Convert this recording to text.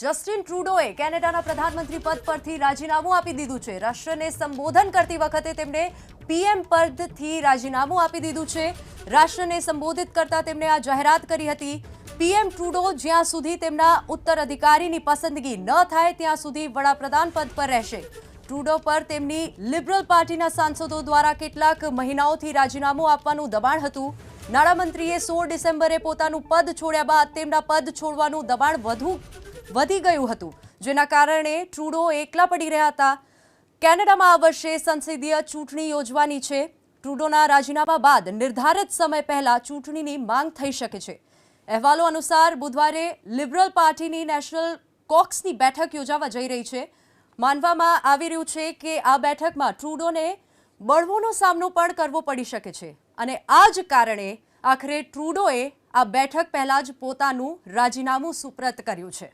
Justin ટ્રુડોએ કેનેડાના પ્રધાનમંત્રી પદ પરથી રાજીનામું આપી દીધું છે. રાષ્ટ્રને સંબોધન કરતી વખતે તેમણે પીએમ પદથી રાજીનામું આપી દીધું છે. રાષ્ટ્રને સંબોધિત કરતા તેમણે આ જાહેરાત કરી હતી. પીએમ ટ્રુડો જ્યાં સુધી તેમના ઉત્તરાધિકારીની પસંદગી ન થાય, ત્યાં સુધી વડાપ્રધાન પદ પર રહેશે. ટ્રુડો પર તેમની લિબરલ પાર્ટીના સાંસદો દ્વારા કેટલાક મહિનાઓથી રાજીનામું આપવાનું દબાણ હતું. નાણામંત્રીએ સોળ ડિસેમ્બરે પોતાનું પદ છોડ્યા બાદ તેમના પદ છોડવાનું દબાણ વધુ વધી ગયું હતું, જેના કારણે ટ્રુડો એકલા પડી રહ્યા હતા. કેનેડામાં આ વર્ષે સંસદીય ચૂંટણી યોજવાની છે. ટ્રુડોના રાજીનામા બાદ નિર્ધારિત સમય પહેલા ચૂંટણીની માંગ થઈ શકે છે. અહેવાલો અનુસાર બુધવારે લિબરલ પાર્ટીની નેશનલ કોક્સની બેઠક યોજાવા જઈ રહી છે. માનવામાં આવી રહ્યું છે કે આ બેઠકમાં ટ્રુડોને બળવોનો સામનો પણ કરવો પડી શકે છે અને આ જ કારણે આખરે ટ્રુડોએ આ બેઠક પહેલાં જ પોતાનું રાજીનામું સુપ્રત કર્યું છે.